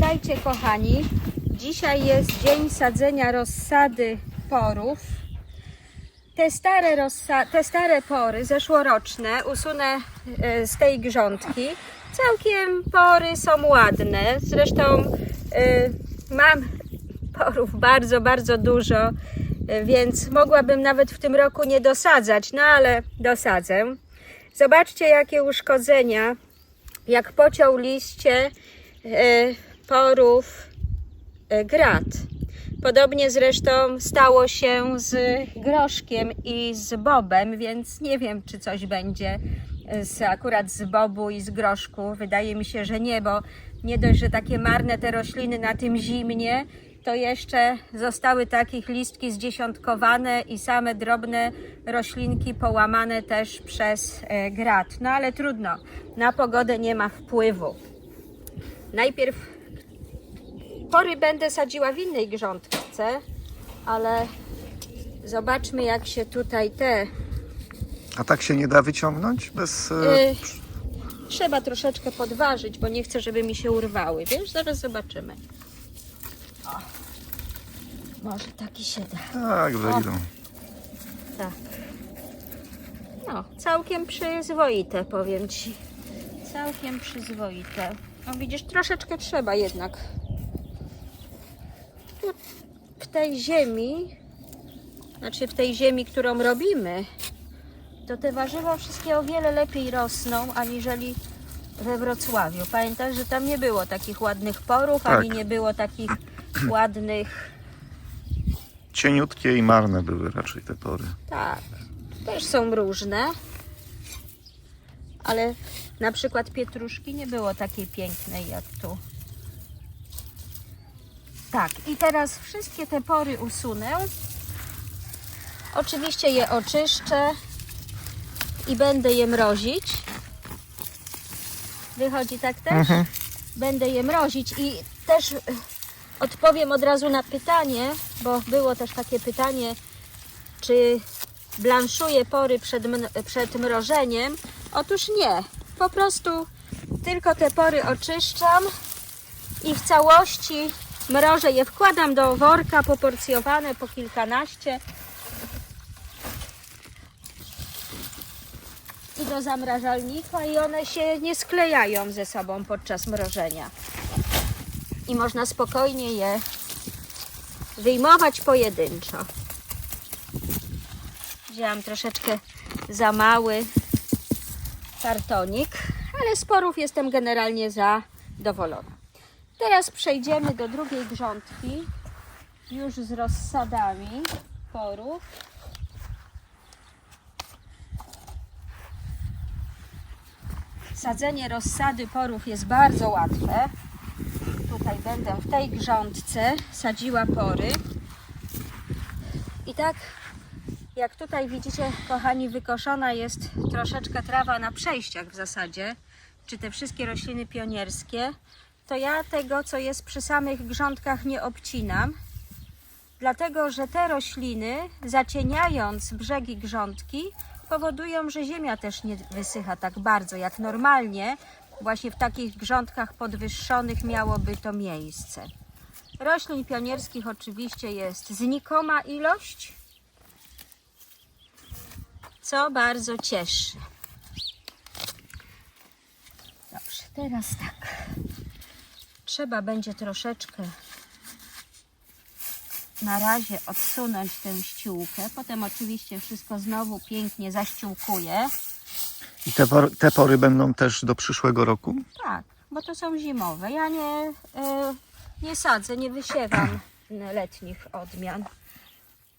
Witajcie kochani. Dzisiaj jest dzień sadzenia rozsady porów. Te stare, rozsa- te stare pory, zeszłoroczne, usunę e, z tej grządki. Całkiem pory są ładne. Zresztą e, mam porów bardzo, bardzo dużo, e, więc mogłabym nawet w tym roku nie dosadzać, no ale dosadzę. Zobaczcie, jakie uszkodzenia, jak pociął liście porów e, grat. Podobnie zresztą stało się z groszkiem i z bobem, więc nie wiem, czy coś będzie z, akurat z bobu i z groszku. Wydaje mi się, że nie, bo nie dość, że takie marne te rośliny na tym zimnie, to jeszcze zostały takich listki zdziesiątkowane i same drobne roślinki połamane też przez e, grat. No ale trudno, na pogodę nie ma wpływu. Najpierw pory będę sadziła w innej grządce, ale zobaczmy jak się tutaj te... A tak się nie da wyciągnąć bez. E, Y, trzeba troszeczkę podważyć, bo nie chcę, żeby mi się urwały. Wiesz, zaraz zobaczymy. O, może taki się da. tak, wejdą. Tak. No, całkiem przyzwoite, powiem Ci. Całkiem przyzwoite. No widzisz, troszeczkę trzeba jednak. W tej ziemi, znaczy w tej ziemi, którą robimy, to te warzywa wszystkie o wiele lepiej rosną, aniżeli we Wrocławiu. Pamiętasz, że tam nie było takich ładnych porów, Tak. ani nie było takich ładnych Cieniutkie i marne były raczej te pory. Tak, też są różne, ale na przykład pietruszki nie było takiej pięknej jak tu. Tak, i teraz wszystkie te pory usunę. Oczywiście je oczyszczę i będę je mrozić. Wychodzi tak też? Będę je mrozić i też e, odpowiem od razu na pytanie, bo było też takie pytanie, czy blanszuję pory przed, przed mrożeniem? Otóż nie. Po prostu tylko te pory oczyszczam i w całości mrożę je. Wkładam do worka poporcjowane po kilkanaście i do zamrażalnika i one się nie sklejają ze sobą podczas mrożenia. I można spokojnie je wyjmować pojedynczo. Wzięłam troszeczkę za mały kartonik, ale z porów jestem generalnie zadowolona. Teraz przejdziemy do drugiej grządki, już z rozsadami porów. Sadzenie rozsady porów jest bardzo łatwe. Tutaj będę w tej grządce sadziła pory. I tak jak tutaj widzicie, kochani, wykoszona jest troszeczkę trawa na przejściach w zasadzie, czy te wszystkie rośliny pionierskie, to ja tego, co jest przy samych grządkach, nie obcinam, dlatego że te rośliny, zacieniając brzegi grządki, powodują, że ziemia też nie wysycha tak bardzo jak normalnie. Właśnie w takich grządkach podwyższonych miałoby to miejsce. Roślin pionierskich oczywiście jest znikoma ilość, co bardzo cieszy. Dobrze, teraz tak. Trzeba będzie troszeczkę na razie odsunąć tę ściółkę. Potem oczywiście wszystko znowu pięknie zaściółkuję. I te, por, te pory będą też do przyszłego roku? Tak, bo to są zimowe. Ja nie, e, nie sadzę, nie wysiewam letnich odmian.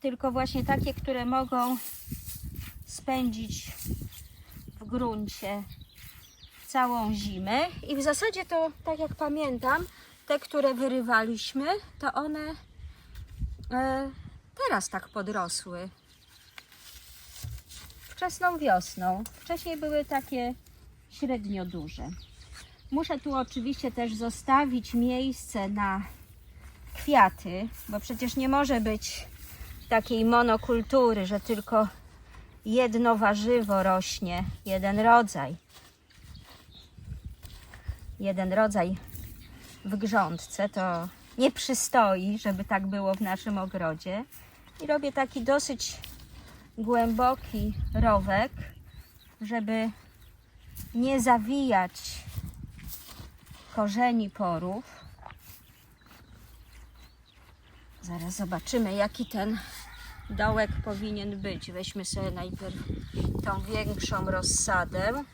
Tylko właśnie takie, które mogą spędzić w gruncie całą zimę. I w zasadzie to, tak jak pamiętam, te, które wyrywaliśmy, to one e, teraz tak podrosły. Wczesną wiosną. Wcześniej były takie średnio duże. Muszę tu oczywiście też zostawić miejsce na kwiaty, bo przecież nie może być takiej monokultury, że tylko jedno warzywo rośnie, jeden rodzaj. Jeden rodzaj w grządce. To nie przystoi, żeby tak było w naszym ogrodzie. I robię taki dosyć głęboki rowek, żeby nie zawijać korzeni porów. Zaraz zobaczymy, jaki ten dołek powinien być. Weźmy sobie najpierw tą większą rozsadę.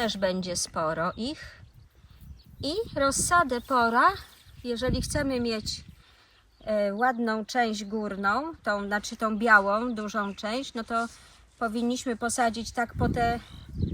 Też będzie sporo ich. I rozsadę pora, jeżeli chcemy mieć e, ładną część górną, tą, znaczy tą białą, dużą część, no to powinniśmy posadzić tak po te,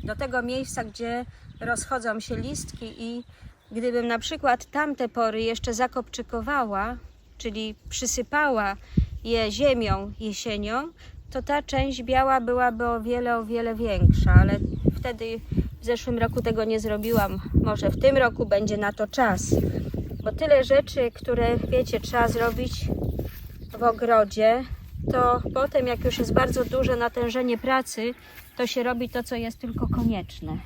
do tego miejsca, gdzie rozchodzą się listki i gdybym na przykład tamte pory jeszcze zakopczykowała, czyli przysypała je ziemią jesienią, to ta część biała byłaby o wiele, o wiele większa, ale wtedy w zeszłym roku tego nie zrobiłam. Może w tym roku będzie na to czas, bo tyle rzeczy, które wiecie, trzeba zrobić w ogrodzie, to potem jak już jest bardzo duże natężenie pracy, to się robi to, co jest tylko konieczne.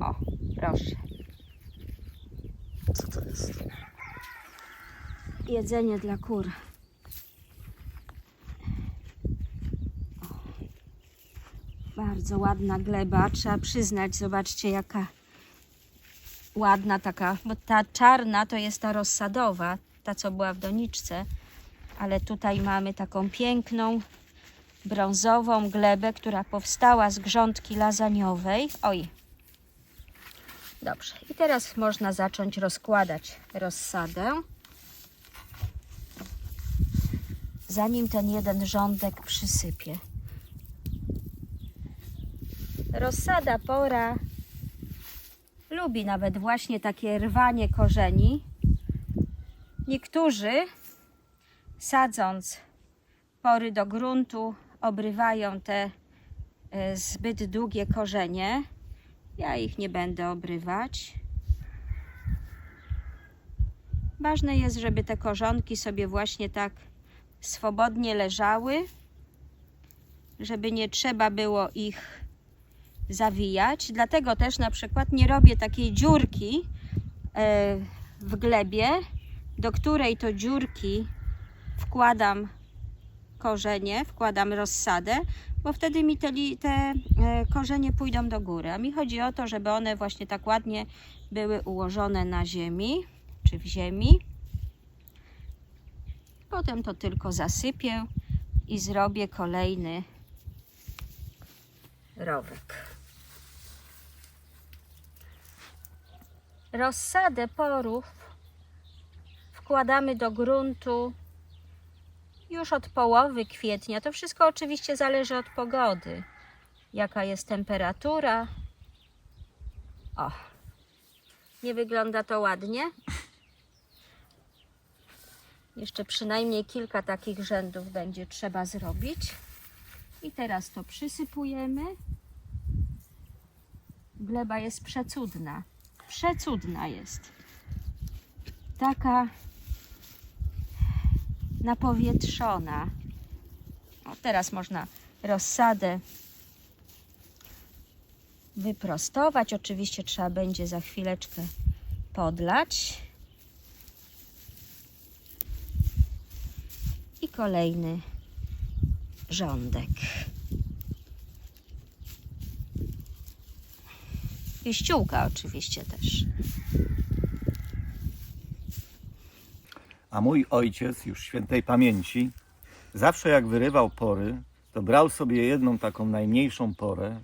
O, proszę. Co to jest? Jedzenie dla kur. Bardzo ładna gleba, trzeba przyznać, zobaczcie jaka ładna taka, bo ta czarna to jest ta rozsadowa, ta co była w doniczce, ale tutaj mamy taką piękną brązową glebę, która powstała z grządki lazaniowej. Oj. Dobrze. I teraz można zacząć rozkładać rozsadę. Zanim ten jeden rządek przysypie. Rozsada pora lubi nawet właśnie takie rwanie korzeni. Niektórzy sadząc pory do gruntu obrywają te e, zbyt długie korzenie. Ja ich nie będę obrywać. Ważne jest, żeby te korzonki sobie właśnie tak swobodnie leżały, żeby nie trzeba było ich zawijać. Dlatego też na przykład nie robię takiej dziurki e, w glebie, do której to dziurki wkładam korzenie, wkładam rozsadę, bo wtedy mi te, te e, korzenie pójdą do góry. A mi chodzi o to, żeby one właśnie tak ładnie były ułożone na ziemi, czy w ziemi. Potem to tylko zasypię i zrobię kolejny rowek. Rozsadę porów wkładamy do gruntu już od połowy kwietnia. To wszystko oczywiście zależy od pogody. Jaka jest temperatura. O, nie wygląda to ładnie. Jeszcze przynajmniej kilka takich rzędów będzie trzeba zrobić. I teraz to przysypujemy. Gleba jest przecudna. Przecudna jest. Taka napowietrzona. O, teraz można rozsadę wyprostować. Oczywiście trzeba będzie za chwileczkę podlać. I kolejny rządek. I ściółka oczywiście też. A mój ojciec, już świętej pamięci, zawsze jak wyrywał pory, to brał sobie jedną taką najmniejszą porę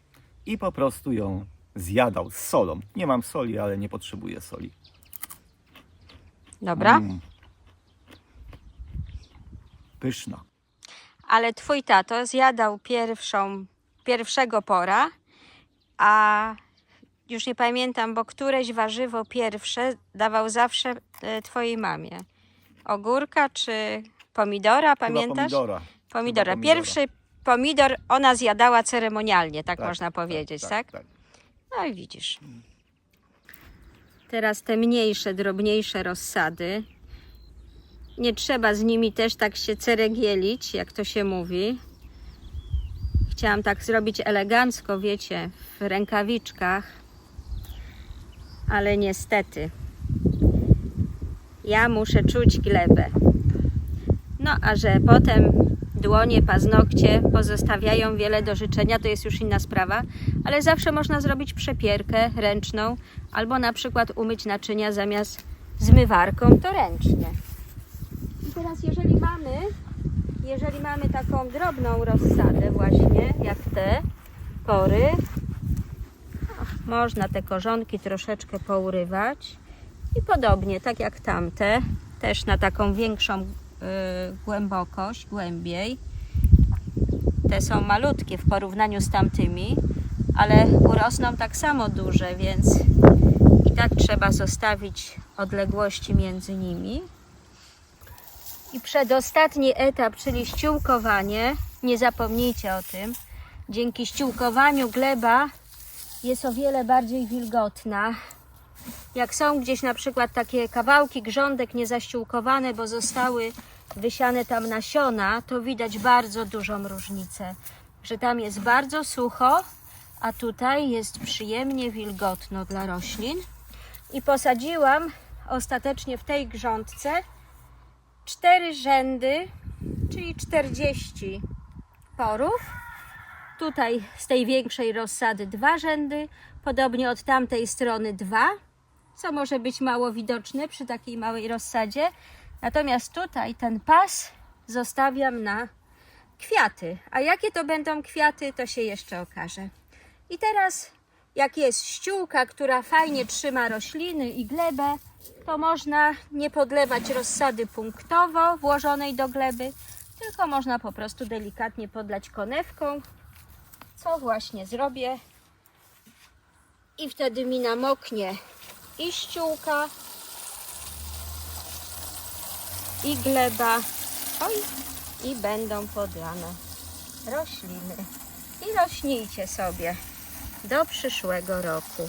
i po prostu ją zjadał z solą. Nie mam soli, ale nie potrzebuję soli. Dobra? Mm. Pyszna. Ale twój tato zjadał pierwszą, pierwszego pora, a już nie pamiętam, bo któreś warzywo pierwsze dawał zawsze e, twojej mamie. Ogórka czy pomidora, pamiętasz? Pomidora. Pomidora. Chyba pomidora. Pierwszy pomidor ona zjadała ceremonialnie, tak, Tak, można powiedzieć, tak? tak. No i widzisz. Teraz te mniejsze, drobniejsze rozsady. Nie trzeba z nimi też tak się ceregielić, jak to się mówi. Chciałam tak zrobić elegancko, wiecie, w rękawiczkach, ale niestety ja muszę czuć glebę. No, a że potem dłonie, paznokcie pozostawiają wiele do życzenia, to jest już inna sprawa, ale zawsze można zrobić przepierkę ręczną albo na przykład umyć naczynia zamiast zmywarką, to ręcznie. I teraz jeżeli mamy, jeżeli mamy taką drobną rozsadę właśnie, jak te pory, można te korzonki troszeczkę pourywać i podobnie, tak jak tamte, też na taką większą y, głębokość, głębiej. Te są malutkie w porównaniu z tamtymi, ale urosną tak samo duże, więc i tak trzeba zostawić odległości między nimi. I przedostatni etap, czyli ściółkowanie, nie zapomnijcie o tym. Dzięki ściółkowaniu gleba jest o wiele bardziej wilgotna. Jak są gdzieś na przykład takie kawałki grządek niezaściółkowane, bo zostały wysiane tam nasiona, to widać bardzo dużą różnicę. Że tam jest bardzo sucho, a tutaj jest przyjemnie wilgotno dla roślin. I posadziłam ostatecznie w tej grządce cztery rzędy, czyli 40 porów. Tutaj z tej większej rozsady dwa rzędy, podobnie od tamtej strony dwa, co może być mało widoczne przy takiej małej rozsadzie. Natomiast tutaj ten pas zostawiam na kwiaty. A jakie to będą kwiaty, to się jeszcze okaże. I teraz, jak jest ściółka, która fajnie trzyma rośliny i glebę, to można nie podlewać rozsady punktowo włożonej do gleby, tylko można po prostu delikatnie podlać konewką, co właśnie zrobię. I wtedy mi namoknie i ściółka, i gleba, oj, i będą podlane rośliny. I rośnijcie sobie do przyszłego roku.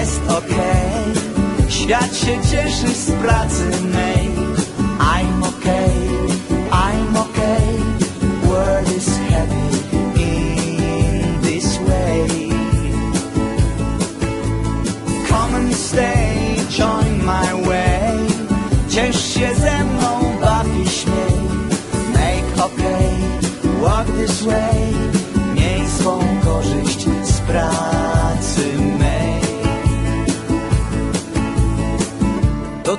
jest okej. Świat się cieszy z pracy mej